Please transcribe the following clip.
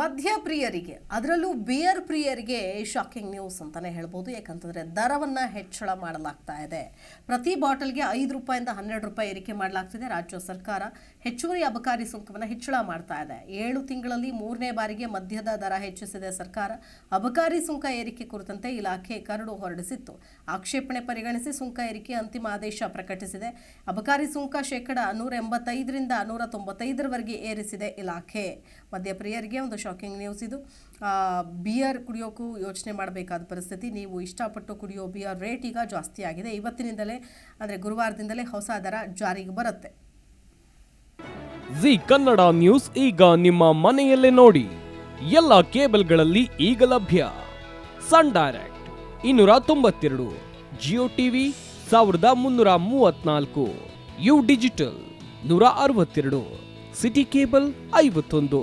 ಮದ್ಯಪ್ರಿಯರಿಗೆ ಅದರಲ್ಲೂ ಬಿಯರ್ ಪ್ರಿಯರಿಗೆ shocking news ಅಂತಲೇ ಹೇಳ್ಬೋದು. ಯಾಕಂತಂದರೆ ದರವನ್ನು ಹೆಚ್ಚಳ ಮಾಡಲಾಗ್ತಾ ಇದೆ. ಪ್ರತಿ ಬಾಟಲ್ಗೆ ಐದು ರೂಪಾಯಿಂದ ಹನ್ನೆರಡು ರೂಪಾಯಿ ಏರಿಕೆ ಮಾಡಲಾಗ್ತಿದೆ. ರಾಜ್ಯ ಸರ್ಕಾರ ಹೆಚ್ಚುವರಿ ಅಬಕಾರಿ ಸುಂಕವನ್ನು ಹೆಚ್ಚಳ ಮಾಡ್ತಾ ಇದೆ. ಏಳು ತಿಂಗಳಲ್ಲಿ ಮೂರನೇ ಬಾರಿಗೆ ಮದ್ಯದ ದರ ಹೆಚ್ಚಿಸಿದೆ ಸರ್ಕಾರ. ಅಬಕಾರಿ ಸುಂಕ ಏರಿಕೆ ಕುರಿತಂತೆ ಇಲಾಖೆ ಕರಡು ಹೊರಡಿಸಿತ್ತು. ಆಕ್ಷೇಪಣೆ ಪರಿಗಣಿಸಿ ಸುಂಕ ಏರಿಕೆ ಅಂತಿಮ ಆದೇಶ ಪ್ರಕಟಿಸಿದೆ. ಅಬಕಾರಿ ಸುಂಕ ಶೇಕಡ ನೂರ ಎಂಬತ್ತೈದರಿಂದ ನೂರ ತೊಂಬತ್ತೈದರವರೆಗೆ ಏರಿಸಿದೆ ಇಲಾಖೆ. ಮಧ್ಯಪ್ರಿಯರಿಗೆ ಒಂದು ಶಾಕಿಂಗ್ ನ್ಯೂಸ್ ಇದು. ಬಿಯರ್ ಕುಡಿಯೋಕ್ಕೂ ಯೋಚನೆ ಮಾಡಬೇಕಾದ ಪರಿಸ್ಥಿತಿ. ನೀವು ಇಷ್ಟಪಟ್ಟು ಕುಡಿಯೋ ಬಿಯರ್ ರೇಟ್ ಈಗ ಜಾಸ್ತಿ ಆಗಿದೆ. ಇವತ್ತಿನಿಂದಲೇ, ಅಂದರೆ ಗುರುವಾರದಿಂದಲೇ ಹೊಸ ದರ ಜಾರಿಗೆ ಬರುತ್ತೆ. ಜಿ ಕನ್ನಡ ನ್ಯೂಸ್ ಈಗ ನಿಮ್ಮ ಮನೆಯಲ್ಲೇ ನೋಡಿ. ಎಲ್ಲ ಕೇಬಲ್ಗಳಲ್ಲಿ ಈಗ ಲಭ್ಯ. ಸನ್ ಡೈರೆಕ್ಟ್ ಇನ್ನೂರ ತೊಂಬತ್ತೆರಡು, ಜಿಯೋ ಟಿವಿ ಸಾವಿರದ ಮುನ್ನೂರ ಮೂವತ್ನಾಲ್ಕು, ಯು ಡಿಜಿಟಲ್ ನೂರ ಅರವತ್ತೆರಡು, ಸಿಟಿ ಕೇಬಲ್ ಐವತ್ತೊಂದು.